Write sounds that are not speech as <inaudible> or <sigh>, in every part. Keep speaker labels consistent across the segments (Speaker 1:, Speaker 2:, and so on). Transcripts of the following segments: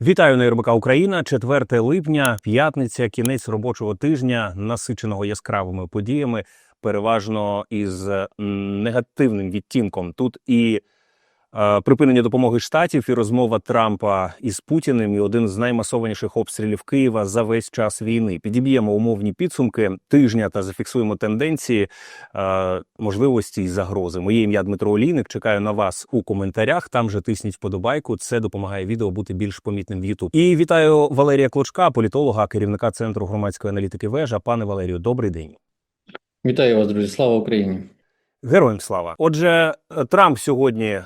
Speaker 1: Вітаю на РБК Україна. 4 липня, п'ятниця, кінець робочого тижня, насиченого яскравими подіями, переважно із негативним відтінком. Тут і припинення допомоги штатів, і розмова Трампа із Путіним, і один з наймасованіших обстрілів Києва за весь час війни. Підіб'ємо умовні підсумки тижня та зафіксуємо тенденції, е, можливості і загрози. Моє ім'я Дмитро Олійник. Чекаю на вас у коментарях. Там же тисніть вподобайку. Це допомагає відео бути більш помітним в YouTube. І вітаю Валерія Клочка, політолога, керівника центру громадської аналітики. Вежа. Пане Валерію, добрий день.
Speaker 2: Вітаю вас, друзі. Слава Україні.
Speaker 1: Героям слава. Отже, е, Трамп сьогодні е,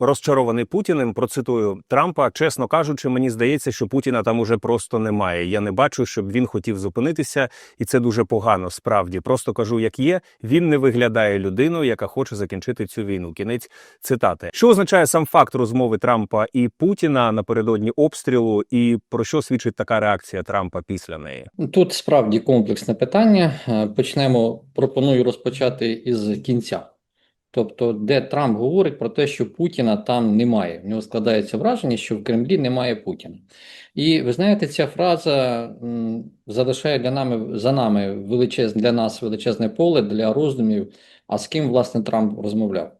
Speaker 1: розчарований Путіним. Процитую Трампа. Чесно кажучи, мені здається, що Путіна там уже просто немає. Я не бачу, щоб він хотів зупинитися, і це дуже погано. Справді, просто кажу, як є. Він не виглядає людиною, яка хоче закінчити цю війну. Кінець цитати. Що означає сам факт розмови Трампа і Путіна напередодні обстрілу, і про що свідчить така реакція Трампа після неї?
Speaker 2: Тут справді комплексне питання. Е, Почнемо. Пропоную розпочати із кінця. Тобто, де Трамп говорить про те, що Путіна там немає. В нього складається враження, що в Кремлі немає Путіна. І ви знаєте, ця фраза залишає для нами за нами величезне для нас величезне поле для роздумів. А з ким власне Трамп розмовляв?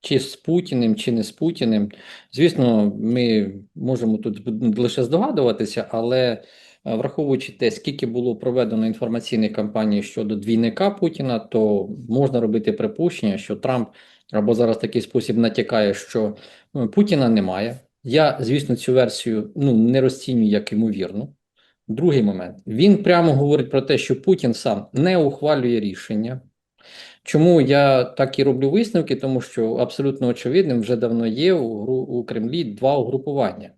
Speaker 2: Чи з Путіним, чи не з Путіним. Звісно, ми можемо тут лише здогадуватися, але враховуючи те, скільки було проведено інформаційних кампаній щодо двійника Путіна, то можна робити припущення, що Трамп або зараз такий спосіб натякає, що ну, Путіна немає. Я, звісно, цю версію ну, не розцінюю як ймовірну. Другий момент. Він прямо говорить про те, що Путін сам не ухвалює рішення. Чому я так і роблю висновки? Тому що абсолютно очевидним вже давно є у, у Кремлі два угрупування.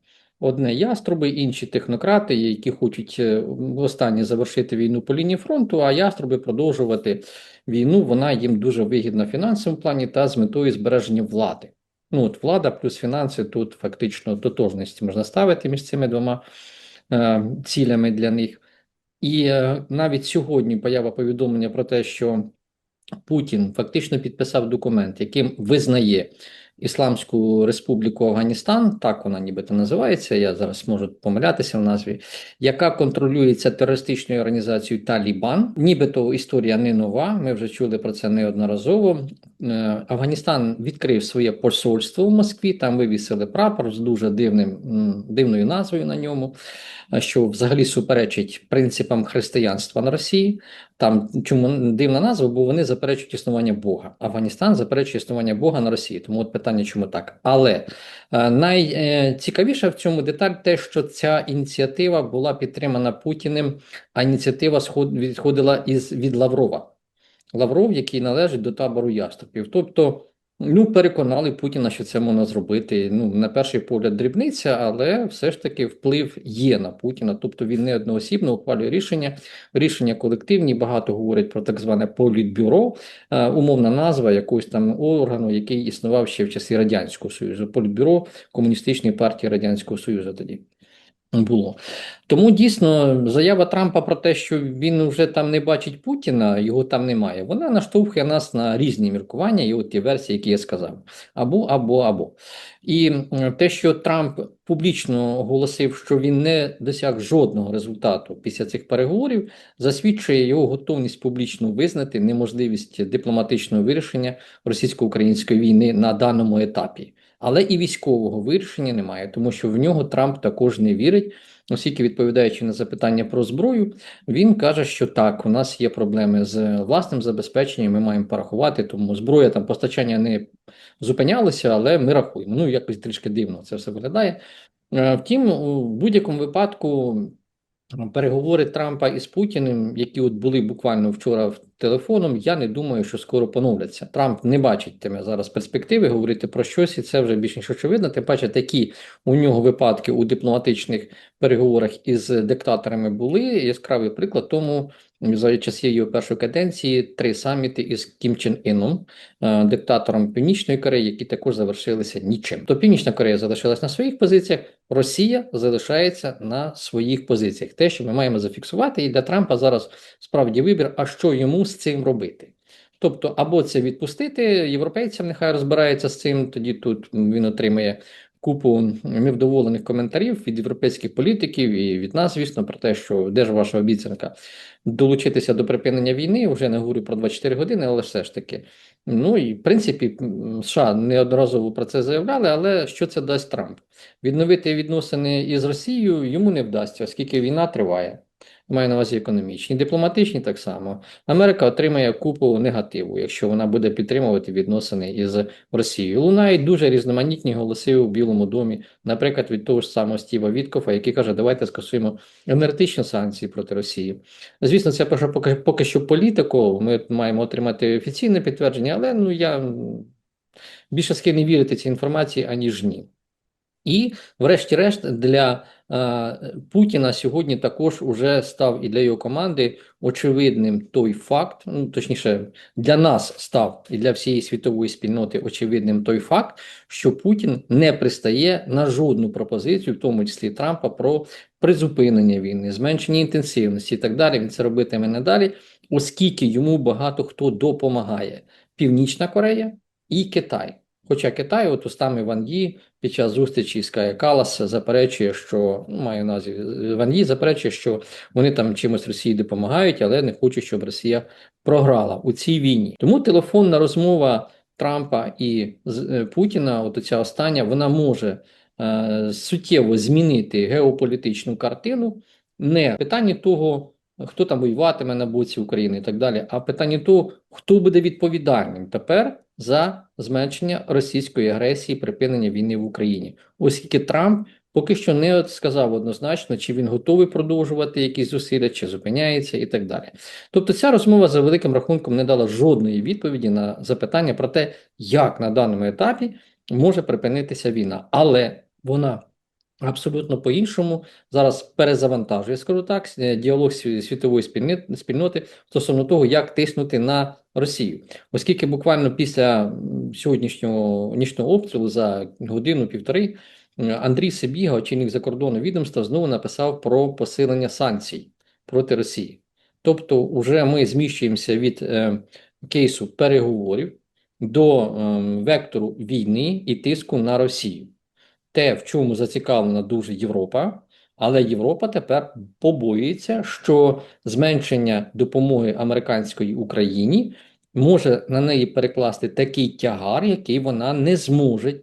Speaker 2: Одне яструби, інші технократи, які хочуть е, востаннє завершити війну по лінії фронту, а яструби продовжувати війну. Вона їм дуже вигідна в фінансовому плані та з метою збереження влади. Ну от влада плюс фінанси тут фактично тотожність можна ставити між цими двома е, цілями для них. І е, навіть сьогодні поява повідомлення про те, що Путін фактично підписав документ, яким визнає Ісламську Республіку Афганістан, так вона нібито називається. Я зараз можу помилятися в назві, яка контролюється терористичною організацією Талібан. Нібито історія не нова. Ми вже чули про це неодноразово. Е, Афганістан відкрив своє посольство в Москві. Там вивісили прапор з дуже дивним дивною назвою на ньому, е, що взагалі суперечить принципам християнства на Росії. Там чому дивна назва, бо вони заперечують існування Бога. Афганістан заперечує існування Бога на Росії. Тому от питання, чому так? Але е, найцікавіше в цьому деталь те, що ця ініціатива була підтримана Путіним, а ініціатива відходила із від Лаврова. Лавров, який належить до табору яструбів. Тобто, ну, переконали Путіна, що це можна зробити. Ну, на перший погляд, дрібниця, але все ж таки вплив є на Путіна. Тобто він не одноосібно ухвалює рішення, рішення колективні. Багато говорять про так зване політбюро, е, умовна назва якогось там органу, який існував ще в часи Радянського Союзу. Політбюро Комуністичної партії Радянського Союзу тоді. Було тому дійсно заява Трампа про те, що він вже там не бачить Путіна, його там немає. Вона наштовхує нас на різні міркування, і от ті версії, які я сказав, або або або. І те, що Трамп публічно оголосив, що він не досяг жодного результату після цих переговорів, засвідчує його готовність публічно визнати неможливість дипломатичного вирішення російсько-української війни на даному етапі. Але і військового вирішення немає, тому що в нього Трамп також не вірить. Оскільки відповідаючи на запитання про зброю, він каже, що так, у нас є проблеми з власним забезпеченням, ми маємо порахувати, тому зброя там постачання не зупинялося, але ми рахуємо. Ну, якось трішки дивно це все виглядає. Е, Втім, у будь-якому випадку переговори Трампа із Путіним, які от були буквально вчора в телефоном, я не думаю, що скоро поновляться. Трамп не бачить теми зараз перспективи говорити про щось, і це вже більш ніж очевидно. Тим паче, такі у нього випадки у дипломатичних переговорах із диктаторами були. Яскравий приклад тому за часів його першої каденції три саміти із Кім Чен Іном, е, диктатором Північної Кореї, які також завершилися нічим. То Північна Корея залишилась на своїх позиціях, Росія залишається на своїх позиціях. Те, що ми маємо зафіксувати, і для Трампа зараз справді вибір, а що йому з цим робити. Тобто, або це відпустити європейцям, нехай розбираються з цим. Тоді тут він отримає купу невдоволених коментарів від європейських політиків і від нас, звісно, про те, що де ж ваша обіцянка долучитися до припинення війни. Вже не говорю про 24 години, але все ж таки. Ну і в принципі, США неодноразово про це заявляли, але що це дасть Трамп? Відновити відносини із Росією йому не вдасться, оскільки війна триває. Маю на увазі економічні, дипломатичні так само. Америка отримає купу негативу, якщо вона буде підтримувати відносини із Росією. Лунають дуже різноманітні голоси у Білому домі, наприклад, від того ж самого Стіва Віткофа, який каже, давайте скасуємо енергетичні санкції проти Росії. Звісно, це поки, поки, що політико. Ми маємо отримати офіційне підтвердження, але ну я більше схильний вірити цій інформації, аніж ні. І, врешті-решт, для Путіна сьогодні також уже став і для його команди очевидним той факт, ну точніше, для нас став і для всієї світової спільноти очевидним той факт, що Путін не пристає на жодну пропозицію, в тому числі Трампа, про призупинення війни, зменшення інтенсивності і так далі. Він це робитиме надалі, оскільки йому багато хто допомагає: Північна Корея і Китай. Хоча Китай, от устами Ван Ї під час зустрічі з Кая Калас заперечує, що ну, маю на увазі, Ван Ї заперечує, що вони там чимось Росії допомагають, але не хочуть, щоб Росія програла у цій війні. Тому телефонна розмова Трампа і е, Путіна, от ця остання, вона може е, суттєво змінити геополітичну картину. Не питання того, хто там воюватиме на боці України і так далі, а питання того, хто буде відповідальним тепер за зменшення російської агресії, припинення війни в Україні, оскільки Трамп поки що не сказав однозначно, чи він готовий продовжувати якісь зусилля, чи зупиняється і так далі. Тобто ця розмова за великим рахунком не дала жодної відповіді на запитання про те, як на даному етапі може припинитися війна, але вона. Абсолютно по-іншому зараз перезавантажує, скажу так, діалог світової спільноти стосовно того, як тиснути на Росію. Оскільки буквально після сьогоднішнього нічного обстрілу за годину-півтори Андрій Сибіга, очільник закордонного відомства, знову написав про посилення санкцій проти Росії. Тобто, вже ми зміщуємося від е, кейсу переговорів до ем, вектору війни і тиску на Росію. Те, в чому зацікавлена дуже Європа, але Європа тепер побоюється, що зменшення допомоги американської Україні може на неї перекласти такий тягар, який вона не зможе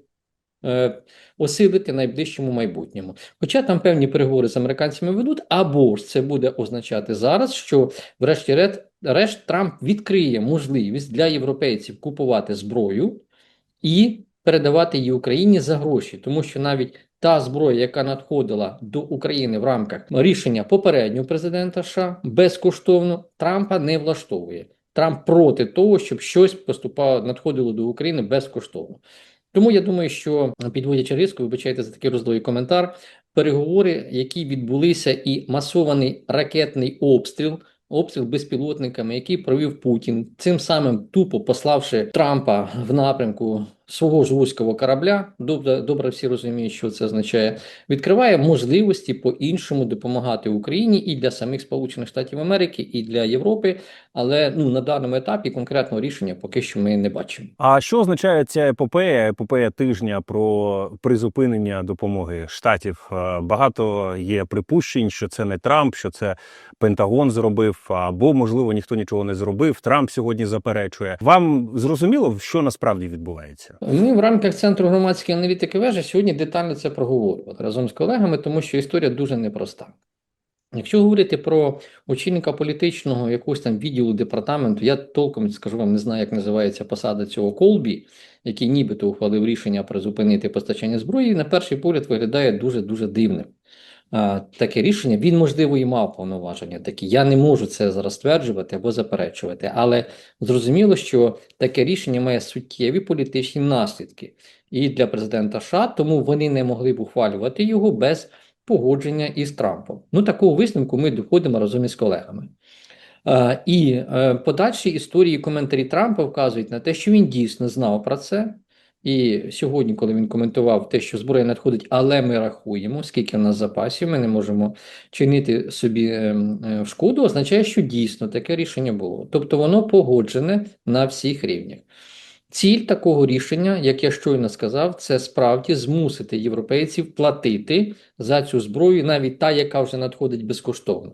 Speaker 2: е, осилити в найближчому майбутньому. Хоча там певні переговори з американцями ведуть, або ж це буде означати зараз, що врешті-решт решт Трамп відкриє можливість для європейців купувати зброю і передавати її Україні за гроші, тому що навіть та зброя, яка надходила до України в рамках рішення попереднього президента США безкоштовно, Трампа не влаштовує. Трамп проти того, щоб щось поступало, надходило до України безкоштовно. Тому я думаю, що підводячи риску, вибачайте за такий роздовий коментар. Переговори, які відбулися, і масований ракетний обстріл, обстріл безпілотниками, який провів Путін, цим самим тупо пославши Трампа в напрямку свого ж руського корабля. Добре, добре всі розуміють, що це означає. Відкриває можливості по-іншому допомагати Україні і для самих Сполучених Штатів Америки, і для Європи. Але ну на даному етапі конкретного рішення поки що ми не бачимо.
Speaker 1: А що означає ця епопея, епопея тижня про призупинення допомоги штатів? Е, Багато є припущень, що це не Трамп, що це Пентагон зробив, або можливо ніхто нічого не зробив. Трамп сьогодні заперечує. Вам зрозуміло, що насправді відбувається?
Speaker 2: Ми в рамках Центру громадської аналітики вежі сьогодні детально це проговорювали разом з колегами, тому що історія дуже непроста. Якщо говорити про очільника політичного якогось там відділу департаменту, я толком скажу вам, не знаю, як називається посада цього Колбі, який нібито ухвалив рішення призупинити постачання зброї, на перший погляд виглядає дуже-дуже дивним. Таке рішення, він, можливо, і мав повноваження такі. Я не можу це зараз стверджувати або заперечувати, але зрозуміло, що таке рішення має суттєві політичні наслідки і для президента США, тому вони не могли б ухвалювати його без погодження із Трампом. Ну, такого висновку ми доходимо разом із колегами. І е, подальші історії коментарі Трампа вказують на те, що він дійсно знав про це. І сьогодні, коли він коментував те, що зброя надходить, але ми рахуємо, скільки в нас запасів, ми не можемо чинити собі е, е, шкоду, означає, що дійсно таке рішення було. Тобто воно погоджене на всіх рівнях. Ціль такого рішення, як я щойно сказав, це справді змусити європейців платити за цю зброю, навіть та, яка вже надходить безкоштовно.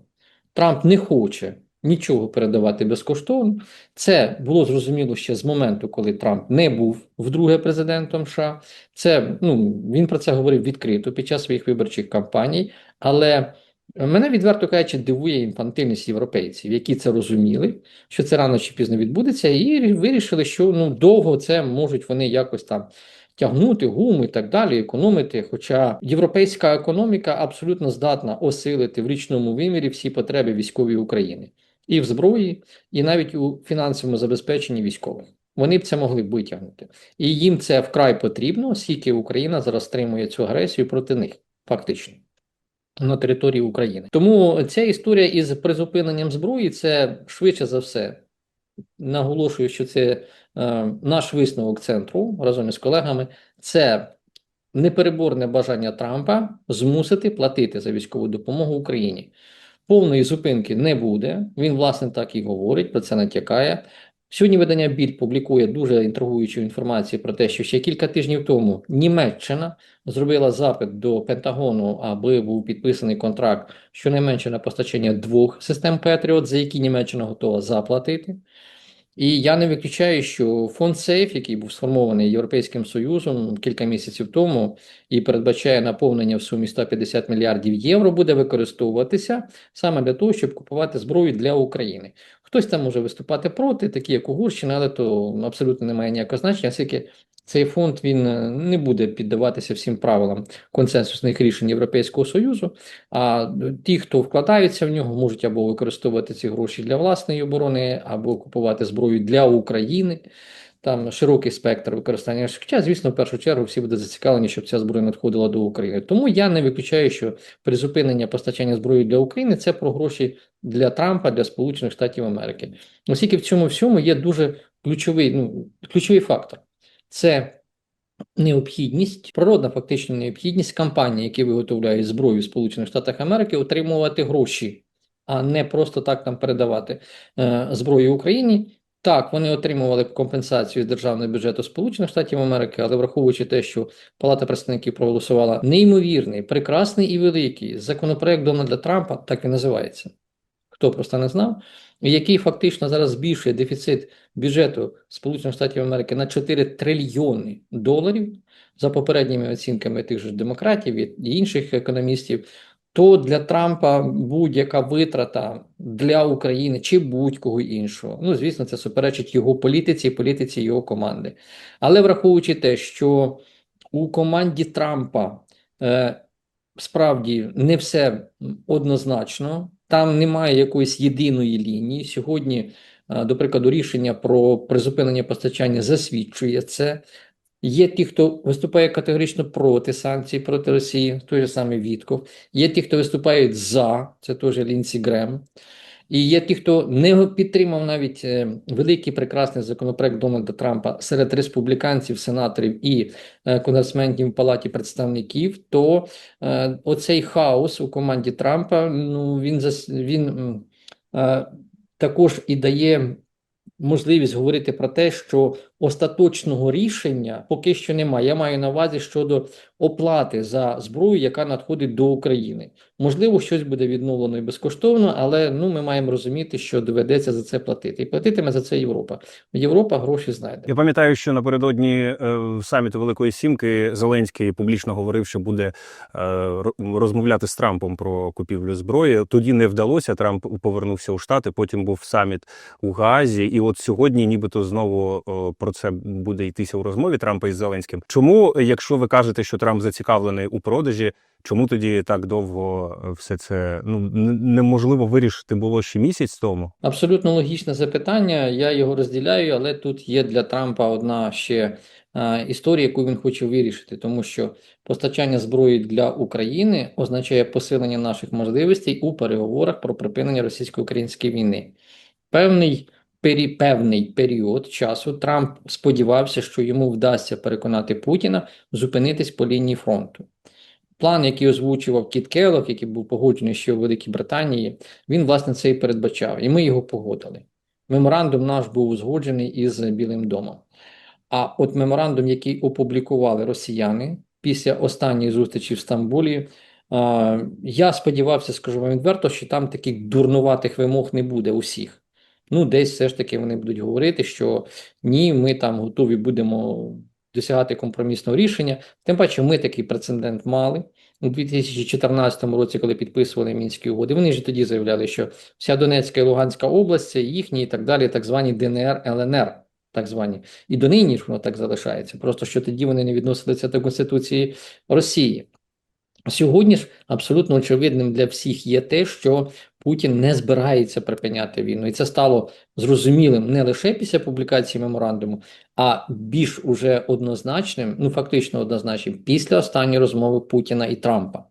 Speaker 2: Трамп не хоче нічого передавати безкоштовно. Це було зрозуміло ще з моменту, коли Трамп не був вдруге президентом США. Це ну він про це говорив відкрито під час своїх виборчих кампаній. Але мене відверто кажучи, дивує інфантильність європейців, які це розуміли, що це рано чи пізно відбудеться, і вирішили, що ну довго це можуть вони якось там. Тягнути гуму і так далі, економити. Хоча європейська економіка абсолютно здатна осилити в річному вимірі всі потреби військової України і в зброї, і навіть у фінансовому забезпеченні військових. Вони б це могли б витягнути. І їм це вкрай потрібно, оскільки Україна зараз стримує цю агресію проти них, фактично. На території України. Тому ця історія із призупиненням зброї це швидше за все. Наголошую, що це е, наш висновок центру разом із колегами. Це непереборне бажання Трампа змусити платити за військову допомогу Україні. Повної зупинки не буде. Він, власне, так і говорить, про це натякає. Сьогодні видання Більд публікує дуже інтригуючу інформацію про те, що ще кілька тижнів тому Німеччина зробила запит до Пентагону, аби був підписаний контракт щонайменше на постачання двох систем Петріот, за які Німеччина готова заплатити. І я не виключаю, що фонд Сейф, який був сформований Європейським Союзом кілька місяців тому і передбачає наповнення в сумі 150 мільярдів євро, буде використовуватися саме для того, щоб купувати зброю для України. Хтось там може виступати проти, такі як Угорщина, але то абсолютно немає ніякого значення, оскільки цей фонд він не буде піддаватися всім правилам консенсусних рішень Європейського Союзу. А ті, хто вкладаються в нього, можуть або використовувати ці гроші для власної оборони, або купувати зброю для України. Там широкий спектр використання. Хоча, звісно, в першу чергу всі будуть зацікавлені, щоб ця зброя надходила до України. Тому я не виключаю, що призупинення постачання зброї для України це про гроші для Трампа, для Сполучених Штатів Америки. Оскільки в цьому всьому є дуже ключовий, ну, ключовий фактор це необхідність, природна фактично необхідність компаній, які виготовляють зброю в Сполучених Штатах Америки, отримувати гроші, а не просто так там передавати е, зброю Україні. Так, вони отримували компенсацію з державного бюджету Сполучених Штатів Америки, але враховуючи те, що Палата представників проголосувала неймовірний, прекрасний і великий законопроект Дональда Трампа, так він називається. Хто просто не знав, який фактично зараз збільшує дефіцит бюджету Сполучених Штатів Америки на 4 трильйони доларів за попередніми оцінками тих же демократів і інших економістів, то для Трампа будь-яка витрата для України чи будь-кого іншого, ну звісно, це суперечить його політиці і політиці його команди. Але враховуючи те, що у команді Трампа е, справді не все однозначно. Там немає якоїсь єдиної лінії. Сьогодні, е, до прикладу, рішення про призупинення постачання засвідчує це. Є ті, хто виступає категорично проти санкцій проти Росії, той же самий Вітков. Є ті, хто виступають за, це теж Лінсі Грем. І є ті, хто не підтримав навіть е, великий прекрасний законопроект Дональда Трампа серед республіканців, сенаторів і е, конгресменів в палаті представників, то е, оцей хаос у команді Трампа ну він зас він також і дає можливість говорити про те, що остаточного рішення поки що немає. Я маю на увазі щодо оплати за зброю, яка надходить до України. Можливо, щось буде відновлено і безкоштовно, але ну ми маємо розуміти, що доведеться за це платити. І платитиме за це Європа. Європа гроші знайде.
Speaker 1: Я пам'ятаю, що напередодні е, саміту Великої Сімки Зеленський публічно говорив, що буде е, розмовляти з Трампом про купівлю зброї. Тоді не вдалося. Трамп повернувся у Штати. Потім був саміт у Гаазі, і от сьогодні, нібито знову е, про це буде йтися у розмові Трампа із Зеленським. Чому, якщо ви кажете, що Трамп зацікавлений у продажі, чому тоді так довго все це ну неможливо вирішити було ще місяць тому?
Speaker 2: Абсолютно логічне запитання. Я його розділяю, але тут є для Трампа одна ще е, історія, яку він хоче вирішити, тому що постачання зброї для України означає посилення наших можливостей у переговорах про припинення російсько-української війни. Певний певний період часу Трамп сподівався, що йому вдасться переконати Путіна зупинитись по лінії фронту. План, який озвучував Кіт Келлог, який був погоджений ще у Великій Британії, він, власне, це і передбачав, і ми його погодили. Меморандум наш був узгоджений із Білим домом. А от меморандум, який опублікували росіяни після останньої зустрічі в Стамбулі, я сподівався, скажу вам відверто, що там таких дурнуватих вимог не буде усіх. Ну, десь все ж таки вони будуть говорити, що ні, ми там готові будемо досягати компромісного рішення. Тим паче, ми такий прецедент мали у 2014 році, коли підписували мінські угоди. Вони ж тоді заявляли, що вся Донецька і Луганська область це їхні і так далі, так звані ДНР, ЛНР, так звані. І донині ж воно так залишається. Просто що тоді вони не відносилися до Конституції Росії. Сьогодні ж абсолютно очевидним для всіх є те, що Путін не збирається припиняти війну, і це стало зрозумілим не лише після публікації меморандуму, а більш уже однозначним, ну фактично однозначним, після останньої розмови Путіна і Трампа.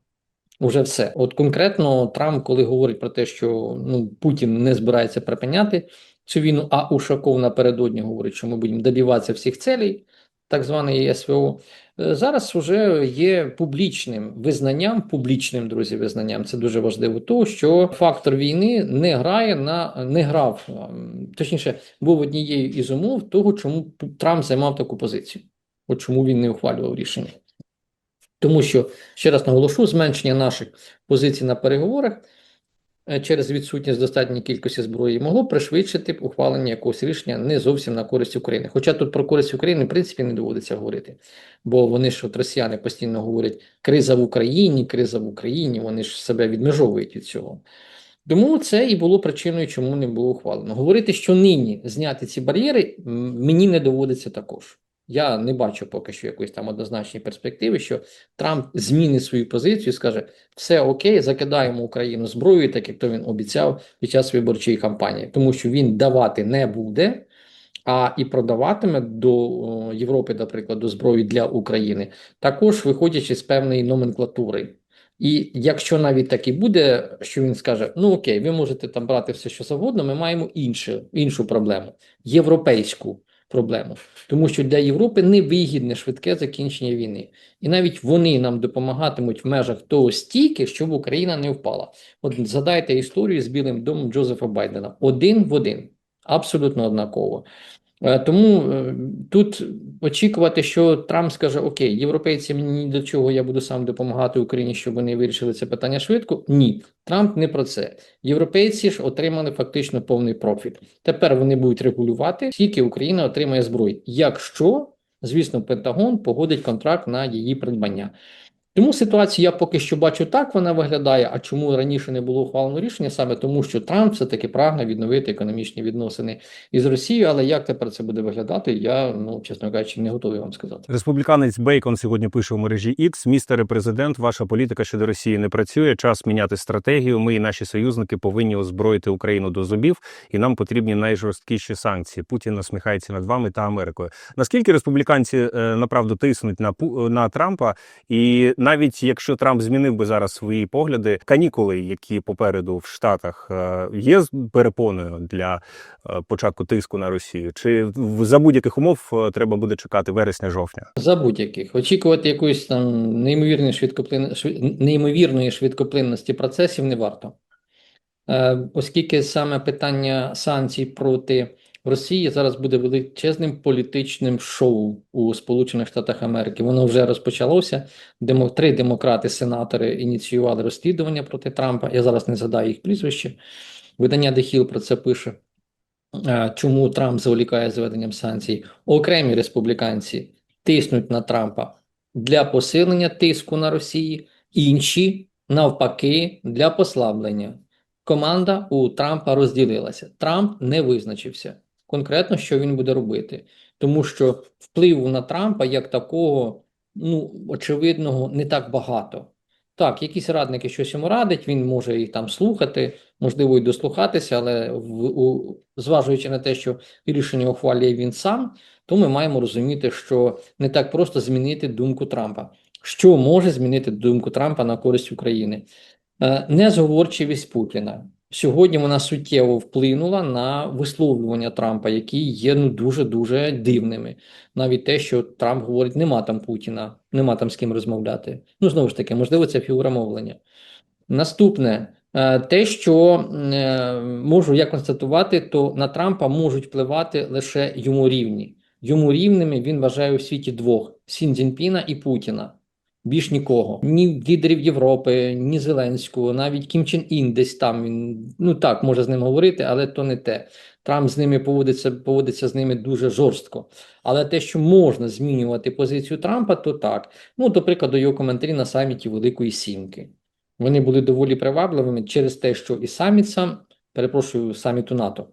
Speaker 2: Уже все. От конкретно Трамп, коли говорить про те, що ну Путін не збирається припиняти цю війну, а Ушаков напередодні говорить, що ми будемо добиватися всіх целей, так званої СВО. Е, Зараз вже є публічним визнанням, публічним друзі, визнанням. Це дуже важливо. того, що фактор війни не грає на не грав, ем, точніше, був однією із умов того, чому Трамп займав таку позицію. От чому він не ухвалював рішення. Тому що, ще раз наголошу, зменшення наших позицій на переговорах через відсутність достатньої кількості зброї могло пришвидшити ухвалення якогось рішення не зовсім на користь України. Хоча тут про користь України, в принципі, не доводиться говорити. Бо вони ж от росіяни постійно говорять криза в Україні, криза в Україні, вони ж себе відмежовують від цього. Тому це і було причиною, чому не було ухвалено. Говорити, що нині зняти ці бар'єри, мені не доводиться також. Я не бачу поки що якоїсь там однозначної перспективи, що Трамп змінить свою позицію і скаже: все окей, закидаємо Україну зброєю, так як то він обіцяв під час виборчої кампанії, тому що він давати не буде, а і продаватиме до Європи, наприклад, до зброї для України, також виходячи з певної номенклатури. І якщо навіть так і буде, що він скаже: ну окей, ви можете там брати все, що завгодно, ми маємо інше, іншу проблему, європейську проблему. Тому що для Європи невигідне швидке закінчення війни. І навіть вони нам допомагатимуть в межах того стільки, щоб Україна не впала. От згадайте історію з Білим домом Джозефа Байдена. Один в один. Абсолютно однаково. Е, Тому е, тут очікувати, що Трамп скаже: Окей, європейці мені ні до чого, я буду сам допомагати Україні, щоб вони вирішили це питання швидко. Ні, Трамп не про це. Європейці ж отримали фактично повний профіт. Тепер вони будуть регулювати, скільки Україна отримає зброї, якщо, звісно, Пентагон погодить контракт на її придбання. Тому ситуацію я поки що бачу так, вона виглядає. А чому раніше не було ухвалено рішення? Саме тому, що Трамп все-таки прагне відновити економічні відносини із Росією. Але як тепер це буде виглядати, я ну чесно кажучи, не готовий вам сказати.
Speaker 1: Республіканець Бейкон сьогодні пише у мережі X. Містере президент, ваша політика щодо Росії не працює. Час міняти стратегію. Ми і наші союзники повинні озброїти Україну до зубів, і нам потрібні найжорсткіші санкції. Путін насміхається над вами та Америкою. Наскільки республіканці е, направду тиснуть на на Трампа, і навіть якщо Трамп змінив би зараз свої погляди, канікули, які попереду в Штатах е, є перепоною для е, початку тиску на Росію, чи за будь-яких умов е, треба буде чекати вересня-жовтня?
Speaker 2: За будь-яких очікувати якоїсь там неймовірної швидкоплин... неймовірної швидкоплинності процесів не варто. Оскільки саме питання санкцій проти Росії зараз буде величезним політичним шоу у Сполучених Штатах Америки. Воно вже розпочалося. Демо... Три демократи-сенатори ініціювали розслідування проти Трампа. Я зараз не згадаю їх прізвище. Видання The Hill про це пише. Чому Трамп зволікає з введенням санкцій? Окремі республіканці тиснуть на Трампа для посилення тиску на Росії, інші навпаки для послаблення. Команда у Трампа розділилася. Трамп не визначився конкретно, що він буде робити, тому що впливу на Трампа як такого, ну очевидного, не так багато. Так, якісь радники щось йому радять, він може їх там слухати, можливо, і дослухатися, але в, у, зважуючи на те, що рішення ухвалює він сам, то ми маємо розуміти, що не так просто змінити думку Трампа. Що може змінити думку Трампа на користь України? Е, Незговорчивість Путіна. Сьогодні вона суттєво вплинула на висловлювання Трампа, які є ну дуже-дуже дивними. Навіть те, що Трамп говорить, нема там Путіна, нема там з ким розмовляти. Ну, знову ж таки, можливо, це фігура мовлення. Наступне, е, те, що е, можу я констатувати, то на Трампа можуть впливати лише йому рівні. йому рівними він вважає у світі двох: Сін Цзіньпіна і Путіна. Більш нікого. Ні лідерів Європи, ні Зеленського, навіть Кім Чен Ін десь там. Він ну так може з ним говорити, але то не те. Трамп з ними поводиться, поводиться з ними дуже жорстко. Але те, що можна змінювати позицію Трампа, то так. Ну, до прикладу, його коментарі на саміті Великої Сімки. Вони були доволі привабливими через те, що і саміт сам, перепрошую, саміту НАТО.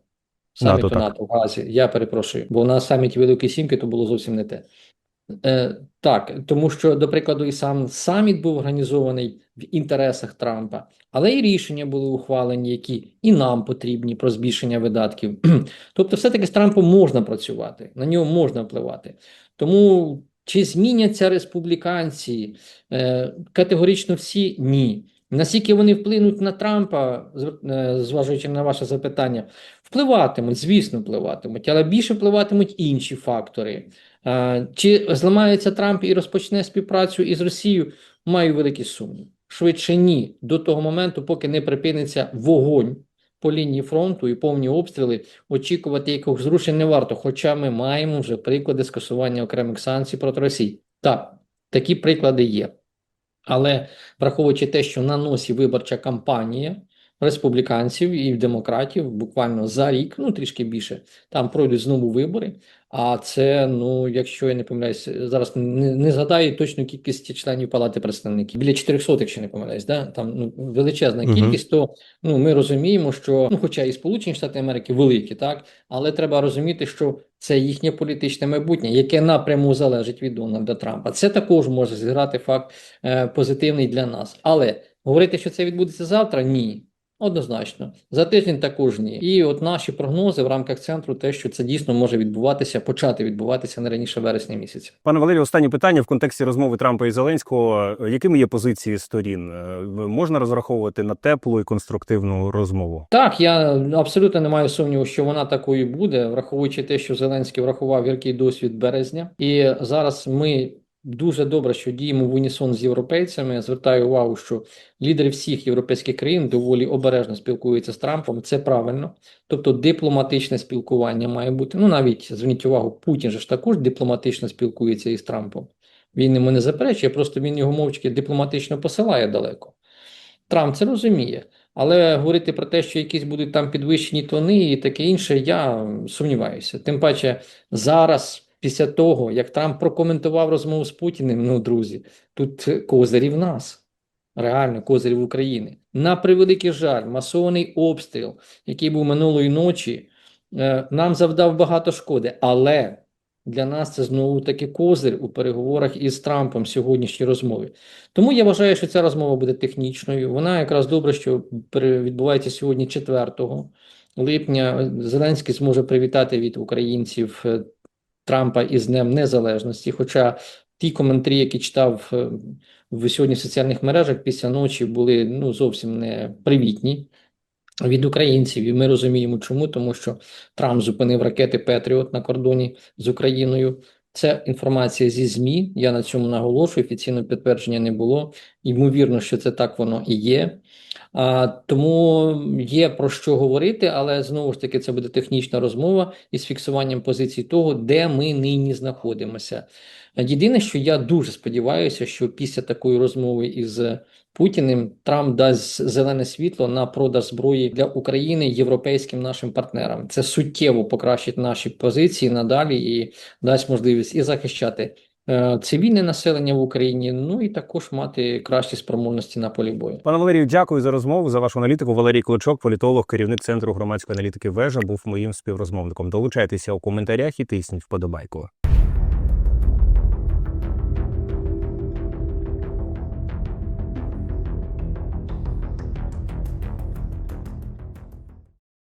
Speaker 2: Саміту
Speaker 1: НАТО,
Speaker 2: НАТО, в Газі, я перепрошую, бо на саміті Великої Сімки то було зовсім не те. Е, так, тому що, до прикладу, і сам саміт був організований в інтересах Трампа, але і рішення були ухвалені, які і нам потрібні про збільшення видатків. <clears throat> тобто, все-таки з Трампом можна працювати, на нього можна впливати. Тому чи зміняться республіканці? Е, категорично всі ні. Наскільки вони вплинуть на Трампа, е, зважуючи на ваше запитання, впливатимуть, звісно, впливатимуть, але більше впливатимуть інші фактори. Чи зламається Трамп і розпочне співпрацю із Росією? Маю великий сумнів. Швидше ні, до того моменту, поки не припиниться вогонь по лінії фронту і повні обстріли, очікувати якихось зрушень не варто. Хоча ми маємо вже приклади скасування окремих санкцій проти Росії. Так, такі приклади є. Але враховуючи те, що на носі виборча кампанія республіканців і демократів буквально за рік, ну трішки більше, там пройдуть знову вибори. А це, ну, якщо я не помиляюсь, зараз не, не згадаю точну кількість членів Палати представників. Біля 400, якщо не помиляюсь, да? там ну, величезна
Speaker 1: Мгм.
Speaker 2: кількість, то ну, ми розуміємо, що, ну, хоча і Сполучені Штати Америки великі, так, але треба розуміти, що це їхнє політичне майбутнє, яке напряму залежить від Дональда Трампа. Це також може зіграти факт е, позитивний для нас. Але говорити, що це відбудеться завтра, ні. Однозначно, за тиждень також ні. І от наші прогнози в рамках центру, те, що це дійсно може відбуватися, почати відбуватися не раніше вересня місяця.
Speaker 1: Пане Валерію, останнє питання в контексті розмови Трампа і Зеленського. Якими є позиції сторін? Е, Можна розраховувати на теплу і конструктивну розмову?
Speaker 2: Так, я абсолютно не маю сумніву, що вона такою буде, враховуючи те, що Зеленський врахував гіркий досвід березня, і зараз ми. Дуже добре, що діємо в унісон з європейцями. Звертаю увагу, що лідери всіх європейських країн доволі обережно спілкуються з Трампом. Це правильно. Тобто дипломатичне спілкування має бути. Ну навіть зверніть увагу, Путін же ж також дипломатично спілкується із Трампом. Він йому не заперечує, просто він його мовчки дипломатично посилає далеко. Трамп це розуміє. Але говорити про те, що якісь будуть там підвищені тони і таке інше, я сумніваюся. Тим паче зараз, після того, як Трамп прокоментував розмову з Путіним, ну, друзі, тут козирі в нас. Реально, козирів України. На превеликий жаль, масований обстріл, який був минулої ночі, е, нам завдав багато шкоди. Але для нас це знову таки козир у переговорах із Трампом сьогоднішній розмові. Тому я вважаю, що ця розмова буде технічною. Вона якраз добре, що відбувається сьогодні 4 липня. Зеленський зможе привітати від українців е, Трампа із Днем Незалежності. Хоча ті коментарі, які читав е, в сьогодні в соціальних мережах після ночі, були ну зовсім не привітні. Від українців, і ми розуміємо, чому, тому що Трамп зупинив ракети Петріот на кордоні з Україною. Це інформація зі ЗМІ. Я на цьому наголошую. Офіційного підтвердження не було. Ймовірно, що це так воно і є. А, тому є про що говорити, але знову ж таки це буде технічна розмова із фіксуванням позицій того, де ми нині знаходимося. Єдине, що я дуже сподіваюся, що після такої розмови із Путіним Трамп дасть зелене світло на продаж зброї для України європейським нашим партнерам. Це суттєво покращить наші позиції надалі і дасть можливість і захищати цивільне населення в Україні, ну і також мати кращі спроможності на полі бою.
Speaker 1: Пане Валерію, дякую за розмову за вашу аналітику. Валерій Клочок, політолог, керівник центру громадської аналітики Вежа, був моїм співрозмовником. Долучайтеся у коментарях і тисніть вподобайку.